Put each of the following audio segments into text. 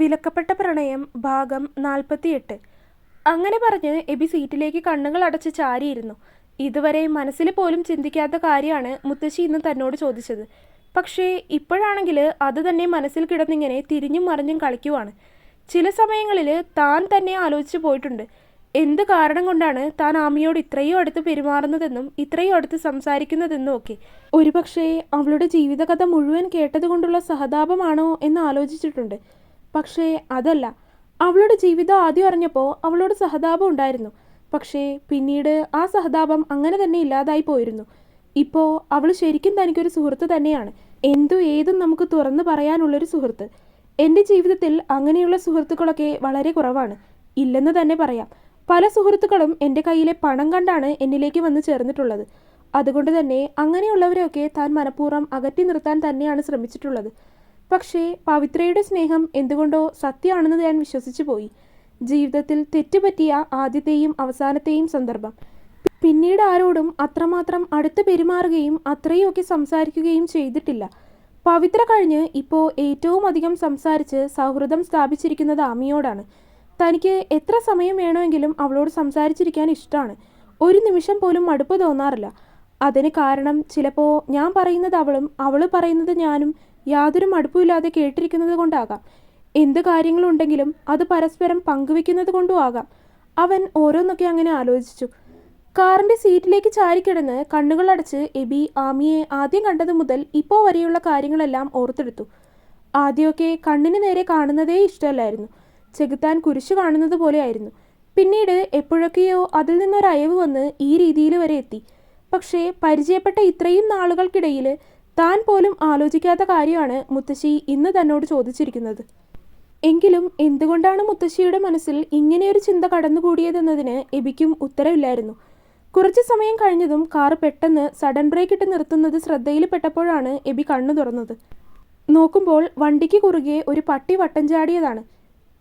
വിലക്കപ്പെട്ട പ്രണയം ഭാഗം നാൽപ്പത്തിയെട്ട്. അങ്ങനെ പറഞ്ഞ് എബി സീറ്റിലേക്ക് കണ്ണുകൾ അടച്ച് ചാരിയിരുന്നു. ഇതുവരെ മനസ്സിൽ പോലും ചിന്തിക്കാത്ത കാര്യമാണ് മുത്തശ്ശി ഇന്ന് തന്നോട് ചോദിച്ചത്. പക്ഷേ ഇപ്പോഴാണെങ്കിൽ അത് തന്നെ മനസ്സിൽ കിടന്നിങ്ങനെ തിരിഞ്ഞും മറിഞ്ഞും കളിക്കുവാണ്. ചില സമയങ്ങളിൽ താൻ തന്നെ ആലോചിച്ചു പോയിട്ടുണ്ട്. എന്ത് കാരണം കൊണ്ടാണ് താൻ ആമിയോട് ഇത്രയും അടുത്ത് പെരുമാറുന്നതെന്നും ഇത്രയും അടുത്ത് സംസാരിക്കുന്നതെന്നും ഒക്കെ. ഒരുപക്ഷേ അവളുടെ ജീവിതകഥ മുഴുവൻ കേട്ടതുകൊണ്ടുള്ള സഹതാപമാണോ എന്ന് ആലോചിച്ചിട്ടുണ്ട്. പക്ഷേ അതല്ല. അവളുടെ ജീവിതം ആദ്യം അറിഞ്ഞപ്പോൾ അവളോട് സഹതാപം ഉണ്ടായിരുന്നു. പക്ഷേ പിന്നീട് ആ സഹതാപം അങ്ങനെ തന്നെ ഇല്ലാതായി പോയിരുന്നു. ഇപ്പോൾ അവൾ ശരിക്കും തനിക്കൊരു സുഹൃത്ത് തന്നെയാണ്. എന്തു ഏതും നമുക്ക് തുറന്നു പറയാനുള്ളൊരു സുഹൃത്ത്. എന്റെ ജീവിതത്തിൽ അങ്ങനെയുള്ള സുഹൃത്തുക്കളൊക്കെ വളരെ കുറവാണ്. ഇല്ലെന്ന് തന്നെ പറയാം. പല സുഹൃത്തുക്കളും എന്റെ കയ്യിലെ പണം കണ്ടാണ് എന്നിലേക്ക് വന്ന് ചേർന്നിട്ടുള്ളത്. അതുകൊണ്ട് തന്നെ അങ്ങനെയുള്ളവരെയൊക്കെ താൻ മനഃപൂർവം അകറ്റി നിർത്താൻ തന്നെയാണ് ശ്രമിച്ചിട്ടുള്ളത്. പക്ഷേ പവിത്രയുടെ സ്നേഹം എന്തുകൊണ്ടോ സത്യമാണെന്ന് ഞാൻ വിശ്വസിച്ചു പോയി. ജീവിതത്തിൽ തെറ്റുപറ്റിയ ആദ്യത്തെയും അവസാനത്തെയും സന്ദർഭം. പിന്നീട് ആരോടും അത്രമാത്രം അടുത്ത് പെരുമാറുകയും അത്രയൊക്കെ സംസാരിക്കുകയും ചെയ്തിട്ടില്ല. പവിത്ര കഴിഞ്ഞ് ഇപ്പോൾ ഏറ്റവും അധികം സംസാരിച്ച് സൗഹൃദം സ്ഥാപിച്ചിരിക്കുന്നത് ആമിയോടാണ്. തനിക്ക് എത്ര സമയം വേണമെങ്കിലും അവളോട് സംസാരിച്ചിരിക്കാൻ ഇഷ്ടമാണ് ഒരു നിമിഷം പോലും മടുപ്പ് തോന്നാറില്ല. അതിന് കാരണം ചിലപ്പോൾ ഞാൻ പറയുന്നത് അവളും അവൾ പറയുന്നത് ഞാനും യാതൊരു മടുപ്പുമില്ലാതെ കേട്ടിരിക്കുന്നത് കൊണ്ടാകാം. എന്ത് കാര്യങ്ങളുണ്ടെങ്കിലും അത് പരസ്പരം പങ്കുവെക്കുന്നത് കൊണ്ടും ആകാം. അവൻ ഓരോന്നൊക്കെ അങ്ങനെ ആലോചിച്ചു. കാറിന്റെ സീറ്റിലേക്ക് ചാരിക്കിടന്ന് കണ്ണുകളടച്ച് എബി ആമിയെ ആദ്യം കണ്ടത് മുതൽ ഇപ്പോൾ വരെയുള്ള കാര്യങ്ങളെല്ലാം ഓർത്തെടുത്തു. ആദ്യമൊക്കെ കണ്ണിന് നേരെ കാണുന്നതേ ഇഷ്ടമല്ലായിരുന്നു. ചെകുത്താൻ കുരിശു കാണുന്നത് പോലെയായിരുന്നു പിന്നീട് എപ്പോഴൊക്കെയോ അതിൽ നിന്നൊരയവ് വന്ന് ഈ രീതിയിൽ വരെ എത്തി. പക്ഷേ പരിചയപ്പെട്ട ഇത്രയും നാളുകൾക്കിടയിൽ താൻ പോലും ആലോചിക്കാത്ത കാര്യമാണ് മുത്തശ്ശി ഇന്ന് തന്നോട് ചോദിച്ചിരിക്കുന്നത്. എങ്കിലും എന്തുകൊണ്ടാണ് മുത്തശ്ശിയുടെ മനസ്സിൽ ഇങ്ങനെയൊരു ചിന്ത കടന്നുകൂടിയതെന്നതിന് എബിക്കും ഉത്തരവില്ലായിരുന്നു. കുറച്ചു സമയം കഴിഞ്ഞതും കാർ പെട്ടെന്ന് സഡൻ ബ്രേക്ക് ഇട്ട് നിർത്തുന്നത് ശ്രദ്ധയിൽപ്പെട്ടപ്പോഴാണ് എബി കണ്ണു തുറന്നത്. നോക്കുമ്പോൾ വണ്ടിക്ക് കുറുകെ ഒരു പട്ടി വട്ടം ചാടിയതാണ്.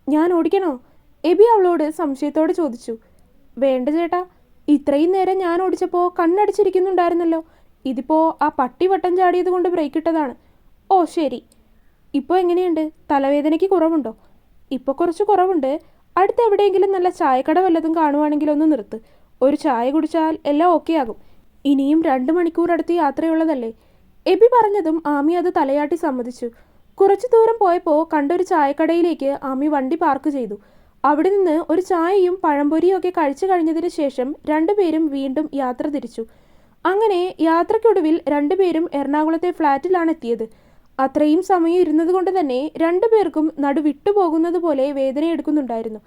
ഞാൻ ഓടിക്കണോ? എബി അവളോട് സംശയത്തോടെ ചോദിച്ചു. വേണ്ട ചേട്ടാ ഇത്രയും നേരം ഞാൻ ഓടിച്ചപ്പോൾ കണ്ണടിച്ചിരിക്കുന്നുണ്ടായിരുന്നല്ലോ. ഇതിപ്പോൾ ആ പട്ടി വട്ടം ചാടിയത് കൊണ്ട് ബ്രേക്ക് ഇട്ടതാണ്. ഓ ശരി. ഇപ്പോൾ എങ്ങനെയുണ്ട്? തലവേദനയ്ക്ക് കുറവുണ്ടോ? ഇപ്പോൾ കുറച്ച് കുറവുണ്ട്. അടുത്ത് എവിടെയെങ്കിലും നല്ല ചായക്കട വല്ലതും കാണുവാണെങ്കിൽ ഒന്ന് നിർത്ത്. ഒരു ചായ കുടിച്ചാൽ എല്ലാം ഓക്കെ ആകും. ഇനിയും രണ്ട് മണിക്കൂർ അടുത്ത് യാത്രയുള്ളതല്ലേ? എബി പറഞ്ഞതും ആമി അത് തലയാട്ടി സമ്മതിച്ചു. കുറച്ചു ദൂരം പോയപ്പോൾ കണ്ടൊരു ചായക്കടയിലേക്ക് ആമി വണ്ടി പാർക്ക് ചെയ്തു. അവിടെ നിന്ന് ഒരു ചായയും പഴംപൊരിയും ഒക്കെ കഴിച്ചു കഴിഞ്ഞതിന് ശേഷം രണ്ടുപേരും വീണ്ടും യാത്ര തിരിച്ചു. അങ്ങനെ യാത്രയ്ക്കൊടുവിൽ രണ്ടുപേരും എറണാകുളത്തെ ഫ്ലാറ്റിലാണ് എത്തിയത് അത്രയും സമയം ഇരുന്നത് കൊണ്ട് തന്നെ രണ്ടുപേർക്കും നടു വിട്ടുപോകുന്നത് പോലെ വേദനയെടുക്കുന്നുണ്ടായിരുന്നു.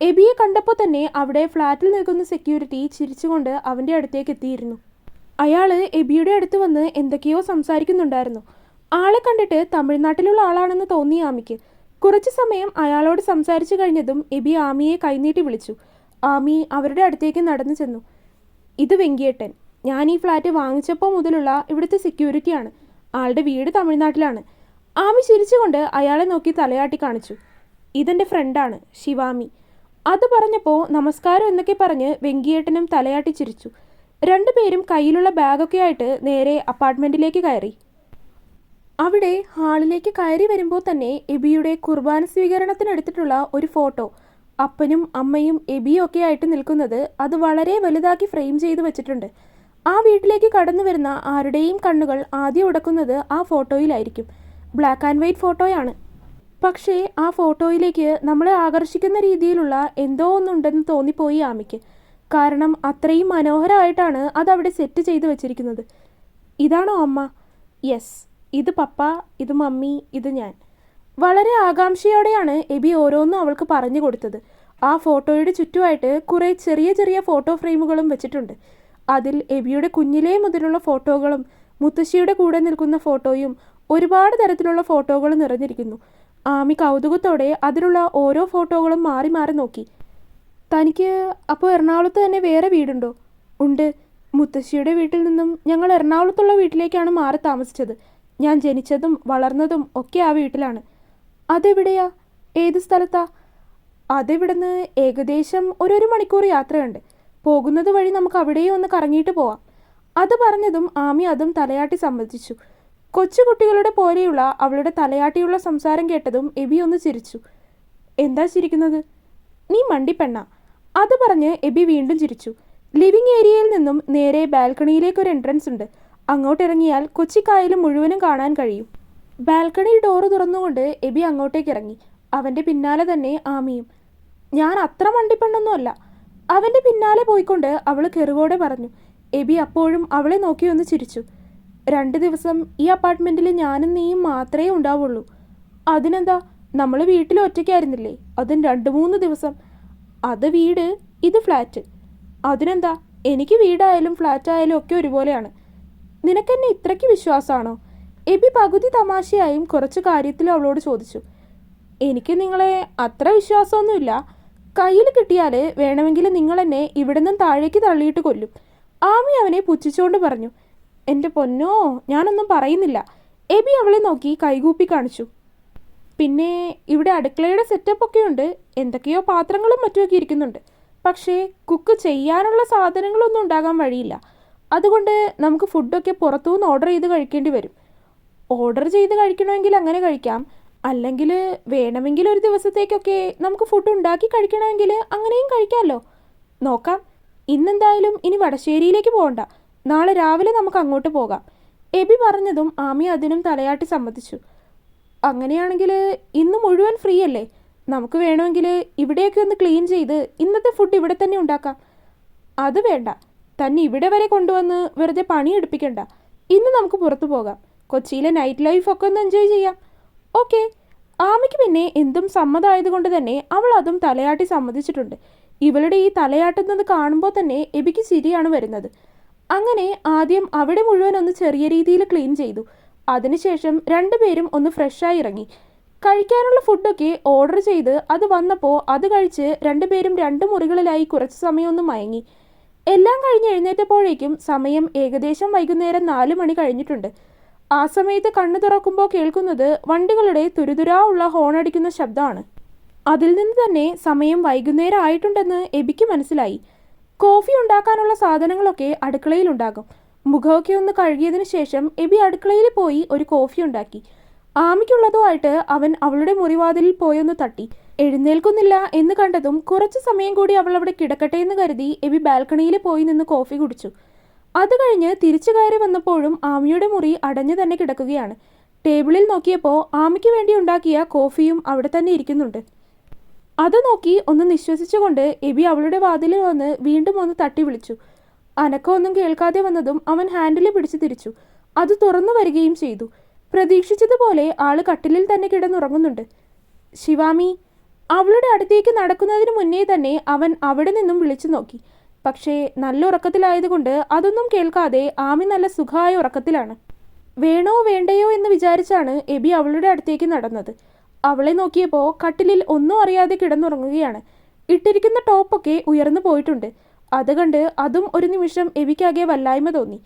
എബിയെ കണ്ടപ്പോൾ തന്നെ അവിടെ ഫ്ലാറ്റിൽ നിൽക്കുന്ന സെക്യൂരിറ്റി ചിരിച്ചുകൊണ്ട് അവന്റെ അടുത്തേക്ക് എത്തിയിരുന്നു. അയാൾ എബിയുടെ അടുത്ത് വന്ന് എന്തൊക്കെയോ സംസാരിക്കുന്നുണ്ടായിരുന്നു. ആളെ കണ്ടിട്ട് തമിഴ്നാട്ടിലുള്ള ആളാണെന്ന് തോന്നി ആമിക്ക്. കുറച്ച് സമയം അയാളോട് സംസാരിച്ചു കഴിഞ്ഞതും എബി ആമിയെ കൈനീട്ടി വിളിച്ചു. ആമി അവരുടെ അടുത്തേക്ക് നടന്നു ചെന്നു. ഇത് വെങ്കിയേട്ടൻ. ഞാൻ ഈ ഫ്ലാറ്റ് വാങ്ങിച്ചപ്പോൾ മുതലുള്ള ഇവിടുത്തെ സെക്യൂരിറ്റിയാണ് ആളുടെ വീട് തമിഴ്നാട്ടിലാണ്. ആമി ചിരിച്ചുകൊണ്ട് അയാളെ നോക്കി തലയാട്ടി കാണിച്ചു. ഇതെന്റെ ഫ്രണ്ടാണ് ശിവാമി. അത് പറഞ്ഞപ്പോൾ നമസ്കാരം എന്നൊക്കെ പറഞ്ഞ് വെങ്കിയേട്ടനും തലയാട്ടി ചിരിച്ചു. രണ്ടുപേരും കയ്യിലുള്ള ബാഗൊക്കെ ആയിട്ട് നേരെ അപ്പാർട്ട്മെന്റിലേക്ക് കയറി. അവിടെ ഹാളിലേക്ക് കയറി വരുമ്പോൾ തന്നെ എബിയുടെ കുർബാന സ്വീകരണത്തിനെടുത്തിട്ടുള്ള ഒരു ഫോട്ടോ അപ്പനും അമ്മയും എബിയും ഒക്കെ ആയിട്ട് നിൽക്കുന്നത് അത് വളരെ വലുതാക്കി ഫ്രെയിം ചെയ്ത് വെച്ചിട്ടുണ്ട്. ആ വീട്ടിലേക്ക് കടന്നു വരുന്ന ആരുടെയും കണ്ണുകൾ ആദ്യം ഉടക്കുന്നത് ആ ഫോട്ടോയിലായിരിക്കും. ബ്ലാക്ക് ആൻഡ് വൈറ്റ് ഫോട്ടോയാണ്. പക്ഷേ ആ ഫോട്ടോയിലേക്ക് നമ്മളെ ആകർഷിക്കുന്ന രീതിയിലുള്ള എന്തോ ഒന്നുണ്ടെന്ന് തോന്നിപ്പോയി ആമയ്ക്ക്. കാരണം അത്രയും മനോഹരമായിട്ടാണ് അവിടെ സെറ്റ് ചെയ്ത് വെച്ചിരിക്കുന്നത്. ഇതാണോ അമ്മ? യെസ് ഇത് പപ്പ ഇത് മമ്മി ഇത് ഞാൻ. വളരെ ആകാംക്ഷയോടെയാണ് എബി ഓരോന്നും അവൾക്ക് പറഞ്ഞു കൊടുത്തത്. ആ ഫോട്ടോയുടെ ചുറ്റുമായിട്ട് കുറേ ചെറിയ ചെറിയ ഫോട്ടോ ഫ്രെയിമുകളും വെച്ചിട്ടുണ്ട്. അതിൽ എബിയുടെ കുഞ്ഞിലേ മുതലുള്ള ഫോട്ടോകളും മുത്തശ്ശിയുടെ കൂടെ നിൽക്കുന്ന ഫോട്ടോയും ഒരുപാട് തരത്തിലുള്ള ഫോട്ടോകളും നിറഞ്ഞിരിക്കുന്നു. ആമി കൗതുകത്തോടെ അതിലുള്ള ഓരോ ഫോട്ടോകളും മാറി മാറി നോക്കി. തനിക്ക് അപ്പോൾ എറണാകുളത്ത് തന്നെ വേറെ വീടുണ്ടോ? ഉണ്ട്. മുത്തശ്ശിയുടെ വീട്ടിൽ നിന്നും ഞങ്ങൾ എറണാകുളത്തുള്ള വീട്ടിലേക്കാണ് മാറി താമസിച്ചത്. ഞാൻ ജനിച്ചതും വളർന്നതും ഒക്കെ ആ വീട്ടിലാണ്. അതെവിടെയാ? ഏത് സ്ഥലത്താ? അതിവിടുന്ന്? ഏകദേശം ഒരു ഒരു മണിക്കൂർ യാത്രയുണ്ട്. പോകുന്നത് വഴി നമുക്ക് അവിടെയും ഒന്ന് കറങ്ങിയിട്ട് പോവാം. അത് പറഞ്ഞതും ആമി അതും തലയാട്ടി സമ്മതിച്ചു. കൊച്ചുകുട്ടികളുടെ പോലെയുള്ള അവളുടെ തലയാട്ടിയുള്ള സംസാരം കേട്ടതും എബി ഒന്ന് ചിരിച്ചു. എന്താ ചിരിക്കുന്നത്? നീ മണ്ടിപ്പെണ്ണ അത് പറഞ്ഞ് എബി വീണ്ടും ചിരിച്ചു. ലിവിംഗ് ഏരിയയിൽ നിന്നും നേരെ ബാൽക്കണിയിലേക്ക് ഒരു എൻട്രൻസ് ഉണ്ട്. അങ്ങോട്ടിറങ്ങിയാൽ കൊച്ചിക്കായലും മുഴുവനും കാണാൻ കഴിയും. ബാൽക്കണി ഡോറ് തുറന്നുകൊണ്ട് എബി അങ്ങോട്ടേക്ക് ഇറങ്ങി. അവന്റെ പിന്നാലെ തന്നെ ആമിയും. ഞാൻ അത്ര മണ്ടിപ്പെണ്ണൊന്നുമല്ല അവന്റെ പിന്നാലെ പോയിക്കൊണ്ട് അവൾ കെറുകോടെ പറഞ്ഞു എബി അപ്പോഴും അവളെ നോക്കി ഒന്ന് ചിരിച്ചു. രണ്ട് ദിവസം ഈ അപ്പാർട്ട്മെന്റിൽ ഞാനും നീയും മാത്രമേ ഉണ്ടാവുള്ളൂ. അതിനെന്താ നമ്മൾ വീട്ടിൽ ഒറ്റയ്ക്കായിരുന്നില്ലേ? അതും രണ്ട് മൂന്ന് ദിവസം. അത് വീട് ഇത് ഫ്ലാറ്റ്. അതിനെന്താ എനിക്ക് വീടായാലും ഫ്ലാറ്റായാലും ഒക്കെ ഒരുപോലെയാണ്. നിനക്കെന്നെ ഇത്രയ്ക്ക് വിശ്വാസമാണോ? എബി പകുതി തമാശയായും കുറച്ച് കാര്യത്തിലും അവളോട് ചോദിച്ചു. എനിക്ക് നിങ്ങളെ അത്ര വിശ്വാസമൊന്നുമില്ല. കയ്യിൽ കിട്ടിയാൽ വേണമെങ്കിൽ നിങ്ങൾ എന്നെ ഇവിടെ നിന്നും താഴേക്ക് തള്ളിയിട്ട് കൊല്ലും. ആമി അവനെ പുച്ഛിച്ചുകൊണ്ട് പറഞ്ഞു എന്റെ പൊന്നോ ഞാനൊന്നും പറയുന്നില്ല. എബി അവളെ നോക്കി കൈകൂപ്പി കാണിച്ചു. പിന്നെ ഇവിടെ അടുക്കളയുടെ സെറ്റപ്പ് ഒക്കെ ഉണ്ട്. എന്തൊക്കെയോ പാത്രങ്ങളും മറ്റുമൊക്കെ ഇരിക്കുന്നുണ്ട്. പക്ഷേ കുക്ക് ചെയ്യാനുള്ള സാധനങ്ങളൊന്നും ഉണ്ടാകാൻ വഴിയില്ല. അതുകൊണ്ട് നമുക്ക് ഫുഡൊക്കെ പുറത്തുനിന്ന് ഓർഡർ ചെയ്ത് കഴിക്കേണ്ടി വരും. ഓർഡർ ചെയ്ത് കഴിക്കണമെങ്കിൽ അങ്ങനെ കഴിക്കാം. അല്ലെങ്കിൽ വേണമെങ്കിൽ ഒരു ദിവസത്തേക്കൊക്കെ നമുക്ക് ഫുഡ് ഉണ്ടാക്കി കഴിക്കണമെങ്കിൽ അങ്ങനെയും കഴിക്കാമല്ലോ നോക്കാം. ഇന്നെന്തായാലും ഇനി വടശ്ശേരിയിലേക്ക് പോകണ്ട. നാളെ രാവിലെ നമുക്ക് അങ്ങോട്ട് പോകാം. എബി പറഞ്ഞതും ആമി അതിനും തലയാട്ടി സമ്മതിച്ചു. അങ്ങനെയാണെങ്കിൽ ഇന്ന് മുഴുവൻ ഫ്രീ അല്ലേ? നമുക്ക് വേണമെങ്കിൽ ഇവിടെയൊക്കെ ഒന്ന് ക്ലീൻ ചെയ്ത് ഇന്നത്തെ ഫുഡ് ഇവിടെ തന്നെ ഉണ്ടാക്കാം. അത് വേണ്ട. തന്നെ ഇവിടെ വരെ കൊണ്ടുവന്ന് വെറുതെ പണിയെടുപ്പിക്കണ്ട. ഇന്ന് നമുക്ക് പുറത്തു പോകാം. കൊച്ചിയിലെ നൈറ്റ് ലൈഫ് ഒക്കെ ഒന്ന് എൻജോയ് ചെയ്യാം. ഓക്കെ. ആമയ്ക്ക് പിന്നെ എന്തും സമ്മതമായതുകൊണ്ട് തന്നെ അവൾ അതും തലയാട്ടി സമ്മതിച്ചിട്ടുണ്ട്. ഇവളുടെ ഈ തലയാട്ടുന്നത് കാണുമ്പോൾ തന്നെ എബിക്ക് ചിരിയാണ് വരുന്നത്. അങ്ങനെ ആദ്യം അവിടെ മുഴുവൻ ഒന്ന് ചെറിയ രീതിയിൽ ക്ലീൻ ചെയ്തു. അതിനുശേഷം രണ്ടുപേരും ഒന്ന് ഫ്രഷായി ഇറങ്ങി. കഴിക്കാനുള്ള ഫുഡൊക്കെ ഓർഡർ ചെയ്ത് അത് വന്നപ്പോൾ അത് കഴിച്ച് രണ്ടുപേരും രണ്ട് മുറികളിലായി കുറച്ച് സമയം ഒന്ന് മയങ്ങി. എല്ലാം കഴിഞ്ഞ് എഴുന്നേറ്റപ്പോഴേക്കും സമയം ഏകദേശം വൈകുന്നേരം നാല് മണി കഴിഞ്ഞിട്ടുണ്ട്. ആ സമയത്ത് കണ്ണു തുറക്കുമ്പോൾ കേൾക്കുന്നത് വണ്ടികളുടെ തുരുതുരാ ഉള്ള ഹോൺ അടിക്കുന്ന ശബ്ദമാണ്. അതിൽ നിന്ന് തന്നെ സമയം വൈകുന്നേരം ആയിട്ടുണ്ടെന്ന് എബിക്ക് മനസ്സിലായി. കോഫി ഉണ്ടാക്കാനുള്ള സാധനങ്ങളൊക്കെ അടുക്കളയിലുണ്ടാകും മുഖമൊക്കെ ഒന്ന് കഴുകിയതിനു ശേഷം എബി അടുക്കളയിൽ പോയി ഒരു കോഫി ഉണ്ടാക്കി. ആമിക്കുള്ളതുമായിട്ട് അവൻ അവളുടെ മുറിവാതിലിൽ പോയൊന്ന് തട്ടി. എഴുന്നേൽക്കുന്നില്ല എന്ന് കണ്ടതും കുറച്ച് സമയം കൂടി അവൾ അവിടെ കിടക്കട്ടെ എന്ന് കരുതി എബി ബാൽക്കണിയിൽ പോയി നിന്ന് കോഫി കുടിച്ചു. അത് കഴിഞ്ഞ് തിരിച്ചു കയറി വന്നപ്പോഴും ആമിയുടെ മുറി അടഞ്ഞു തന്നെ കിടക്കുകയാണ്. ടേബിളിൽ നോക്കിയപ്പോൾ ആമിക്ക് വേണ്ടി ഉണ്ടാക്കിയ കോഫിയും അവിടെ തന്നെ ഇരിക്കുന്നുണ്ട്. അത് നോക്കി ഒന്ന് നിശ്വസിച്ചുകൊണ്ട് എബി അവളുടെ വാതിലിൽ വന്ന് വീണ്ടും ഒന്ന് തട്ടി വിളിച്ചു. അനക്കമൊന്നും കേൾക്കാതെ വന്നതും അവൻ ഹാൻഡിൽ പിടിച്ചു തിരിച്ചു. അത് തുറന്നു വരികയും ചെയ്തു. പ്രതീക്ഷിച്ചതുപോലെ ആൾ കട്ടിലിൽ തന്നെ കിടന്നുറങ്ങുന്നുണ്ട്. ശിവാമി അവളുടെ അടുത്തേക്ക് നടക്കുന്നതിന് മുന്നേ തന്നെ അവൻ അവിടെ നിന്നും വിളിച്ചു നോക്കി. പക്ഷേ നല്ല ഉറക്കത്തിലായതുകൊണ്ട് അതൊന്നും കേൾക്കാതെ ആമി നല്ല സുഖമായ ഉറക്കത്തിലാണ്. വേണോ വേണ്ടയോ എന്ന് വിചാരിച്ചാണ് എബി അവളുടെ അടുത്തേക്ക് നടന്നത്. അവളെ നോക്കിയപ്പോൾ കട്ടിലിൽ ഒന്നും അറിയാതെ കിടന്നുറങ്ങുകയാണ്. ഇട്ടിരിക്കുന്ന ടോപ്പൊക്കെ ഉയർന്നു പോയിട്ടുണ്ട്. അത് കണ്ട് അതും ഒരു നിമിഷം എബിക്കാകെ വല്ലായ്മ തോന്നി.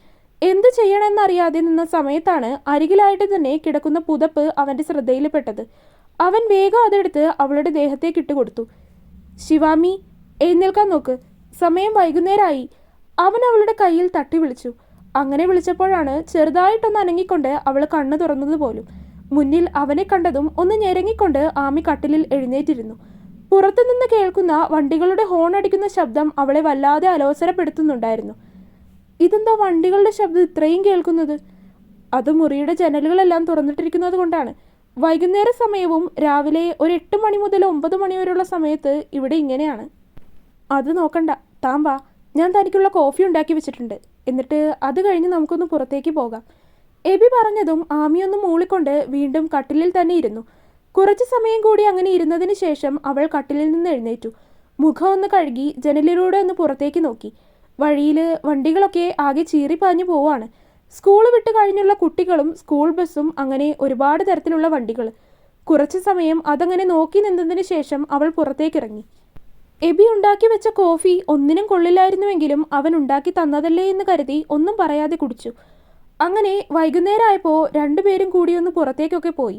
എന്ത് ചെയ്യണമെന്നറിയാതെ നിന്ന സമയത്താണ് അരികിലായിട്ട് തന്നെ കിടക്കുന്ന പുതപ്പ് അവന്റെ ശ്രദ്ധയിൽപ്പെട്ടത് അവൻ വേഗം അതെടുത്ത് അവളുടെ ദേഹത്തേക്ക് ഇട്ടുകൊടുത്തു. ശിവാമി എഴുന്നേൽക്കാൻ നോക്ക്. സമയം വൈകുന്നേരമായി അവൻ അവളുടെ കയ്യിൽ തട്ടി വിളിച്ചു. അങ്ങനെ വിളിച്ചപ്പോഴാണ് ചെറുതായിട്ടൊന്ന് അനങ്ങിക്കൊണ്ട് അവൾ കണ്ണു തുറന്നത് പോലും. മുന്നിൽ അവനെ കണ്ടതും ഒന്ന് ഞെരങ്ങിക്കൊണ്ട് ആമി കട്ടിലിൽ എഴുന്നേറ്റിരുന്നു. പുറത്തുനിന്ന് കേൾക്കുന്ന വണ്ടികളുടെ ഹോൺ അടിക്കുന്ന ശബ്ദം അവളെ വല്ലാതെ അലോസരപ്പെടുത്തുന്നുണ്ടായിരുന്നു. ഇതെന്താ വണ്ടികളുടെ ശബ്ദം ഇത്രയും കേൾക്കുന്നത്? അത് മുറിയുടെ ജനലുകളെല്ലാം തുറന്നിട്ടിരിക്കുന്നത് കൊണ്ടാണ്. വൈകുന്നേര സമയവും രാവിലെ ഒരു എട്ട് മണി മുതൽ ഒമ്പത് മണി വരെയുള്ള സമയത്ത് ഇവിടെ ഇങ്ങനെയാണ്. അത് നോക്കണ്ട. താൻ വാ. ഞാൻ തനിക്കുള്ള കോഫി ഉണ്ടാക്കി വെച്ചിട്ടുണ്ട്. എന്നിട്ട് അത് കഴിഞ്ഞ് നമുക്കൊന്ന് പുറത്തേക്ക് പോകാം. എബി പറഞ്ഞതും ആമിയൊന്ന് മൂളിക്കൊണ്ട് വീണ്ടും കട്ടിലിൽ തന്നെ ഇരുന്നു. കുറച്ച് സമയം കൂടി അങ്ങനെ ഇരുന്നതിന് ശേഷം അവൾ കട്ടിലിൽ നിന്ന് എഴുന്നേറ്റു. മുഖം ഒന്ന് കഴുകി ജനലിലൂടെ ഒന്ന് പുറത്തേക്ക് നോക്കി. വഴിയിൽ വണ്ടികളൊക്കെ ആകെ ചീറിപ്പാഞ്ഞു പോവാണ് സ്കൂൾ വിട്ട് കഴിഞ്ഞുള്ള കുട്ടികളും സ്കൂൾ ബസ്സും അങ്ങനെ ഒരുപാട് തരത്തിലുള്ള വണ്ടികൾ. കുറച്ച് സമയം അതങ്ങനെ നോക്കി നിന്നതിന് ശേഷം അവൾ പുറത്തേക്കിറങ്ങി എബി ഉണ്ടാക്കി വെച്ച കോഫി ഒന്നിനും കൊള്ളില്ലായിരുന്നുവെങ്കിലും അവൻ ഉണ്ടാക്കി തന്നതല്ലേ എന്ന് കരുതി ഒന്നും പറയാതെ കുടിച്ചു. അങ്ങനെ വൈകുന്നേരമായപ്പോൾ രണ്ടുപേരും കൂടി ഒന്ന് പുറത്തേക്കൊക്കെ പോയി.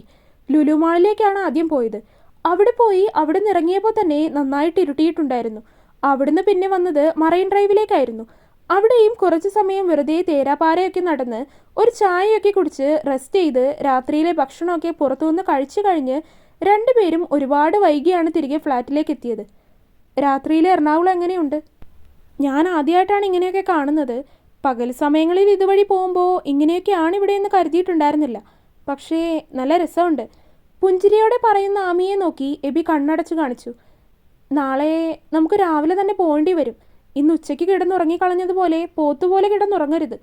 ലുലു മാളിലേക്കാണ് ആദ്യം പോയത്. അവിടെ പോയി അവിടെ നിന്ന് ഇറങ്ങിയപ്പോൾ തന്നെ നന്നായിട്ട് ഇരുട്ടിയിട്ടുണ്ടായിരുന്നു. അവിടുന്ന് പിന്നെ വന്നത് മറൈൻ ഡ്രൈവിലേക്കായിരുന്നു. അവിടെയും കുറച്ച് സമയം വെറുതെ തേരാപാരയൊക്കെ നടന്ന് ഒരു ചായയൊക്കെ കുടിച്ച് റെസ്റ്റ് ചെയ്ത് രാത്രിയിലെ ഭക്ഷണമൊക്കെ പുറത്തുനിന്ന് കഴിച്ചു കഴിഞ്ഞ് രണ്ടുപേരും ഒരുപാട് വൈകിയാണ് തിരികെ ഫ്ലാറ്റിലേക്ക് എത്തിയത് രാത്രിയിൽ എറണാകുളം എങ്ങനെയുണ്ട്? ഞാൻ ആദ്യമായിട്ടാണ് ഇങ്ങനെയൊക്കെ കാണുന്നത്. പകൽ സമയങ്ങളിൽ ഇതുവഴി പോകുമ്പോൾ ഇങ്ങനെയൊക്കെയാണ് ഇവിടെ എന്ന് കരുതിയിട്ടുണ്ടായിരുന്നില്ല. പക്ഷേ നല്ല രസമുണ്ട്. പുഞ്ചിരിയോടെ പറയുന്ന ആമിയെ നോക്കി എബി കണ്ണടച്ചു കാണിച്ചു. നാളെ നമുക്ക് രാവിലെ തന്നെ പോകേണ്ടി വരും. ഇന്ന് ഉച്ചയ്ക്ക് കിടന്നുറങ്ങിക്കളഞ്ഞതുപോലെ പോത്തുപോലെ കിടന്നുറങ്ങരുത്.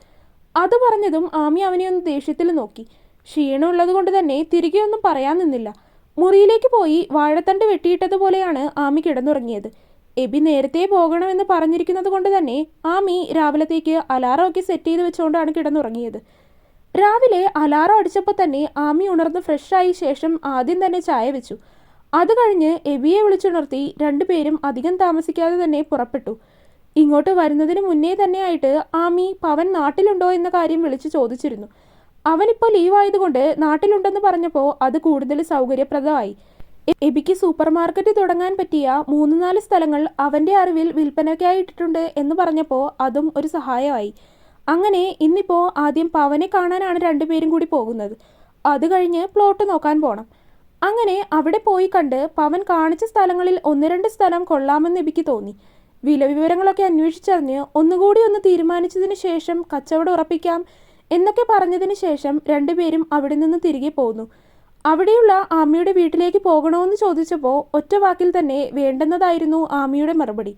അത് പറഞ്ഞതും ആമി അവനെ ഒന്ന് ദേഷ്യത്തിൽ നോക്കി. ക്ഷീണമുള്ളത് കൊണ്ട് തന്നെ തിരികെ ഒന്നും പറയാൻ നിന്നില്ല. മുറിയിലേക്ക് പോയി വാഴത്തണ്ട് വെട്ടിയിട്ടതുപോലെയാണ് ആമി കിടന്നുറങ്ങിയത്. എബി നേരത്തെ പോകണമെന്ന് പറഞ്ഞിരിക്കുന്നത് കൊണ്ട് തന്നെ ആമി രാവിലത്തേക്ക് അലാറമൊക്കെ സെറ്റ് ചെയ്ത് വെച്ചുകൊണ്ടാണ് കിടന്നുറങ്ങിയത്. രാവിലെ അലാറം അടിച്ചപ്പോൾ തന്നെ ആമി ഉണർന്ന് ഫ്രഷായി ശേഷം ആദ്യം തന്നെ ചായ വെച്ചു. അത് കഴിഞ്ഞ് എബിയെ വിളിച്ചുണർത്തി രണ്ടുപേരും അധികം താമസിക്കാതെ തന്നെ പുറപ്പെട്ടു. ഇങ്ങോട്ട് വരുന്നതിന് മുന്നേ തന്നെയായിട്ട് ആമി പവൻ നാട്ടിലുണ്ടോ? എന്ന കാര്യം വിളിച്ചു ചോദിച്ചിരുന്നു. അവനിപ്പോൾ ലീവായതുകൊണ്ട് നാട്ടിലുണ്ടെന്ന് പറഞ്ഞപ്പോൾ അത് കൂടുതൽ സൗകര്യപ്രദമായി. എബിക്ക് സൂപ്പർ മാർക്കറ്റ് തുടങ്ങാൻ പറ്റിയ മൂന്ന് നാല് സ്ഥലങ്ങൾ അവന്റെ അറിവിൽ വിൽപ്പനയ്ക്കായി ഇട്ടിട്ടുണ്ട് എന്ന് പറഞ്ഞപ്പോൾ അതും ഒരു സഹായമായി. അങ്ങനെ ഇന്നിപ്പോൾ ആദ്യം പവനെ കാണാനാണ് രണ്ടുപേരും കൂടി പോകുന്നത്. അത് കഴിഞ്ഞ് പ്ലോട്ട് നോക്കാൻ പോണം. അങ്ങനെ അവിടെ പോയി കണ്ട് പവൻ കാണിച്ച സ്ഥലങ്ങളിൽ ഒന്ന് രണ്ട് സ്ഥലം കൊള്ളാമെന്ന് എബിക്ക് തോന്നി. വില വിവരങ്ങളൊക്കെ അന്വേഷിച്ചറിഞ്ഞ് ഒന്നുകൂടി ഒന്ന് തീരുമാനിച്ചതിന് ശേഷം കച്ചവടം ഉറപ്പിക്കാം എന്നൊക്കെ പറഞ്ഞതിന് ശേഷം രണ്ടുപേരും അവിടെ നിന്ന് തിരികെ പോന്നു. അവിടെയുള്ള ആമിയുടെ വീട്ടിലേക്ക് പോകണമെന്ന് ചോദിച്ചപ്പോൾ ഒറ്റ വാക്കിൽ തന്നെ വേണ്ടെന്നതായിരുന്നു ആമിയുടെ മറുപടി.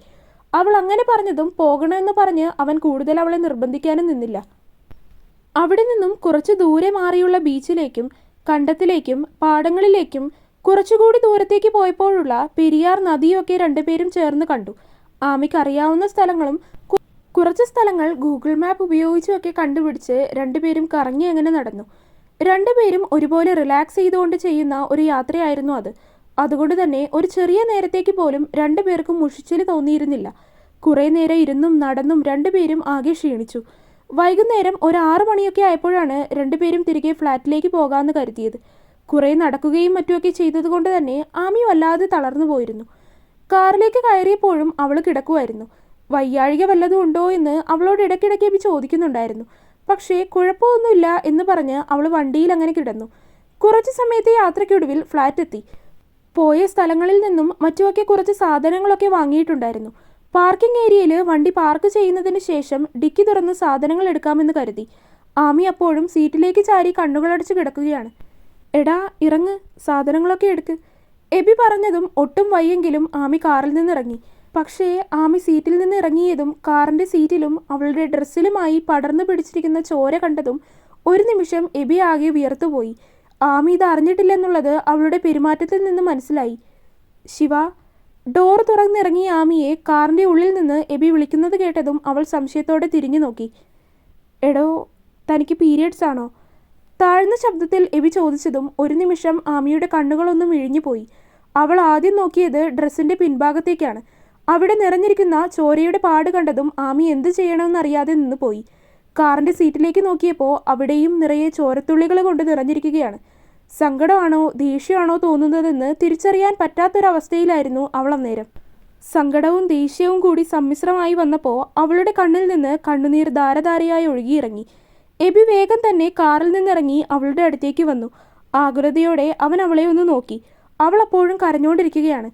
അവൾ അങ്ങനെ പറഞ്ഞതും പോകണമെന്ന് പറഞ്ഞ് അവൻ കൂടുതൽ അവളെ നിർബന്ധിക്കാനും നിന്നില്ല. അവിടെ നിന്നും കുറച്ച് ദൂരെ മാറിയുള്ള ബീച്ചിലേക്കും കണ്ടത്തിലേക്കും പാടങ്ങളിലേക്കും കുറച്ചുകൂടി ദൂരത്തേക്ക് പോയപ്പോഴുള്ള പെരിയാർ നദിയൊക്കെ രണ്ടുപേരും ചേർന്ന് കണ്ടു. ആമിക്കറിയാവുന്ന സ്ഥലങ്ങളും കുറച്ച് സ്ഥലങ്ങൾ ഗൂഗിൾ മാപ്പ് ഉപയോഗിച്ചുമൊക്കെ കണ്ടുപിടിച്ച് രണ്ടുപേരും കറങ്ങി അങ്ങനെ നടന്നു. രണ്ടുപേരും ഒരുപോലെ റിലാക്സ് ചെയ്തുകൊണ്ട് ചെയ്യുന്ന ഒരു യാത്രയായിരുന്നു അത്. അതുകൊണ്ട് തന്നെ ഒരു ചെറിയ നേരത്തേക്ക് പോലും രണ്ടുപേർക്കും മുഷിച്ചിൽ തോന്നിയിരുന്നില്ല. കുറേ നേരം ഇരുന്നും നടന്നും രണ്ടുപേരും ആകെ ക്ഷീണിച്ചു. വൈകുന്നേരം ഒരു ആറു മണിയൊക്കെ ആയപ്പോഴാണ് രണ്ടുപേരും തിരികെ ഫ്ലാറ്റിലേക്ക് പോകാമെന്ന് കരുതിയത്. കുറേ നടക്കുകയും മറ്റുമൊക്കെ ചെയ്തതുകൊണ്ട് തന്നെ ആമി വല്ലാതെ തളർന്നു പോയിരുന്നു. കാറിലേക്ക് കയറിയപ്പോഴും അവൾ കിടക്കുമായിരുന്നു വയ്യാഴിക വല്ലതും ഉണ്ടോ എന്ന് അവളോട് ഇടയ്ക്കിടയ്ക്ക് എബി ചോദിക്കുന്നുണ്ടായിരുന്നു. പക്ഷേ കുഴപ്പമൊന്നുമില്ല എന്ന് പറഞ്ഞ് അവൾ വണ്ടിയിൽ അങ്ങനെ കിടന്നു. കുറച്ച് സമയത്തെ യാത്രയ്ക്കൊടുവിൽ ഫ്ലാറ്റ് എത്തി. പോയ സ്ഥലങ്ങളിൽ നിന്നും മറ്റുമൊക്കെ കുറച്ച് സാധനങ്ങളൊക്കെ വാങ്ങിയിട്ടുണ്ടായിരുന്നു. പാർക്കിംഗ് ഏരിയയിൽ വണ്ടി പാർക്ക് ചെയ്യുന്നതിന് ശേഷം ഡിക്കി തുറന്ന് സാധനങ്ങൾ എടുക്കാമെന്ന് കരുതി. ആമി അപ്പോഴും സീറ്റിലേക്ക് ചാരി കണ്ണുകളടച്ച് കിടക്കുകയാണ്. എടാ ഇറങ്ങ്. സാധനങ്ങളൊക്കെ എടുക്ക്. എബി പറഞ്ഞതും ഒട്ടും വയ്യെങ്കിലും ആമി കാറിൽ നിന്നിറങ്ങി. പക്ഷേ ആമി സീറ്റിൽ നിന്ന് ഇറങ്ങിയതും കാറിന്റെ സീറ്റിലും അവളുടെ ഡ്രസ്സിലുമായി പടർന്നു പിടിച്ചിരിക്കുന്ന ചോര കണ്ടതും ഒരു നിമിഷം എബി ആകെ വിയർത്തുപോയി. ആമി ഇത് അറിഞ്ഞിട്ടില്ലെന്നുള്ളത് അവളുടെ പെരുമാറ്റത്തിൽ നിന്ന് മനസ്സിലായി. ശിവ ഡോർ തുറന്നിറങ്ങിയ ആമിയെ കാറിന്റെ ഉള്ളിൽ നിന്ന് എബി വിളിക്കുന്നത് കേട്ടതും അവൾ സംശയത്തോടെ തിരിഞ്ഞു നോക്കി. എടോ തനിക്ക് പീരിയഡ്സ് ആണോ? താഴ്ന്ന ശബ്ദത്തിൽ എബി ചോദിച്ചതും ഒരു നിമിഷം ആമിയുടെ കണ്ണുകളൊന്നും ഇഴിഞ്ഞുപോയി. അവൾ ആദ്യം നോക്കിയത് ഡ്രസ്സിന്റെ പിൻഭാഗത്തേക്കാണ്. അവിടെ നിറഞ്ഞിരിക്കുന്ന ചോരയുടെ പാട് കണ്ടതും ആമി എന്തു ചെയ്യണമെന്നറിയാതെ നിന്നുപോയി കാറിന്റെ സീറ്റിലേക്ക് നോക്കിയപ്പോൾ അവിടെയും നിറയെ ചോരത്തുള്ളികൾ കൊണ്ട് നിറഞ്ഞിരിക്കുകയാണ്. സങ്കടമാണോ ദേഷ്യമാണോ തോന്നുന്നതെന്ന് തിരിച്ചറിയാൻ പറ്റാത്തൊരവസ്ഥയിലായിരുന്നു അവൾ അന്നേരം. സങ്കടവും ദേഷ്യവും കൂടി സമ്മിശ്രമായി വന്നപ്പോൾ അവളുടെ കണ്ണിൽ നിന്ന് കണ്ണുനീർ ധാരധാരയായി ഒഴുകിയിറങ്ങി. എബി വേഗം തന്നെ കാറിൽ നിന്നിറങ്ങി അവളുടെ അടുത്തേക്ക് വന്നു. ആകുലതയോടെ അവൻ അവളെ ഒന്ന് നോക്കി. അവൾ അപ്പോഴും കരഞ്ഞുകൊണ്ടിരിക്കുകയാണ്.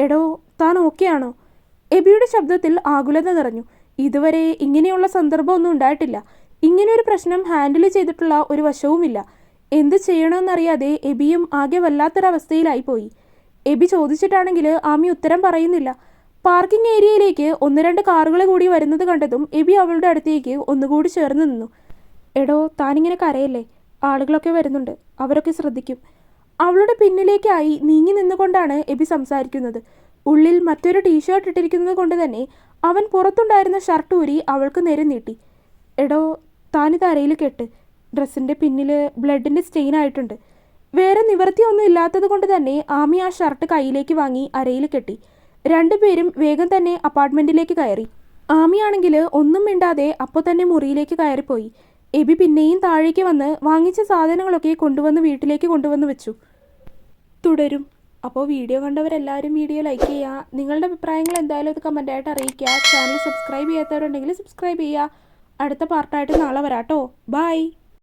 എടോ താൻ ഓക്കെയാണോ? എബിയുടെ ശബ്ദത്തിൽ ആകുലത നിറഞ്ഞു. ഇതുവരെ ഇങ്ങനെയുള്ള സന്ദർഭമൊന്നും ഉണ്ടായിട്ടില്ല. ഇങ്ങനെയൊരു പ്രശ്നം ഹാൻഡിൽ ചെയ്തിട്ടുള്ള ഒരു വശവുമില്ല. എന്ത് ചെയ്യണമെന്നറിയാതെ എബിയും ആകെ വല്ലാത്തൊരവസ്ഥയിലായിപ്പോയി. എബി ചോദിച്ചിട്ടാണെങ്കിൽ ആമി ഉത്തരം പറയുന്നില്ല. പാർക്കിംഗ് ഏരിയയിലേക്ക് ഒന്ന് രണ്ട് കാറുകൾ കൂടി വരുന്നത് കണ്ടതും എബി അവളുടെ അടുത്തേക്ക് ഒന്നുകൂടി ചേർന്ന് നിന്നു. എടോ താനിങ്ങനെ കരയല്ലേ? ആളുകളൊക്കെ വരുന്നുണ്ട്. അവരൊക്കെ ശ്രദ്ധിക്കും. അവളുടെ പിന്നിലേക്കായി നീങ്ങി നിന്നുകൊണ്ടാണ് എബി സംസാരിക്കുന്നത്. ഉള്ളിൽ മറ്റൊരു ടീഷർട്ട് ഇട്ടിരിക്കുന്നത് കൊണ്ട് തന്നെ അവൻ പുറത്തുണ്ടായിരുന്ന ഷർട്ട് ഊരി അവൾക്ക് നേരെ നീട്ടി. എടോ താനിത് അരയിൽ കെട്ട്. ഡ്രസ്സിന്റെ പിന്നിൽ ബ്ലഡിന്റെ സ്റ്റെയിൻ ആയിട്ടുണ്ട്. വേറെ നിവൃത്തിയൊന്നും ഇല്ലാത്തത് കൊണ്ട് തന്നെ ആമി ആ ഷർട്ട് കയ്യിലേക്ക് വാങ്ങി അരയിൽ കെട്ടി. രണ്ടുപേരും വേഗം തന്നെ അപ്പാർട്ട്മെന്റിലേക്ക് കയറി. ആമിയാണെങ്കിൽ ഒന്നും മിണ്ടാതെ അപ്പോൾ തന്നെ മുറിയിലേക്ക് കയറിപ്പോയി. എബി പിന്നെയും താഴേക്ക് വന്ന് വാങ്ങിച്ച സാധനങ്ങളൊക്കെ കൊണ്ടുവന്ന് വീട്ടിലേക്ക് കൊണ്ടുവന്ന് വെച്ചു. തുടരും. അപ്പോൾ വീഡിയോ കണ്ടവരെല്ലാവരും വീഡിയോ ലൈക്ക് ചെയ്യുക. നിങ്ങളുടെ അഭിപ്രായങ്ങൾ എന്തായാലും അത് കമന്റായിട്ട് അറിയിക്കുക. ചാനൽ സബ്സ്ക്രൈബ് ചെയ്യാത്തവരുണ്ടെങ്കിൽ സബ്സ്ക്രൈബ് ചെയ്യുക. അടുത്ത പാർട്ടായിട്ട് നാളെ വരാട്ടോ ബൈ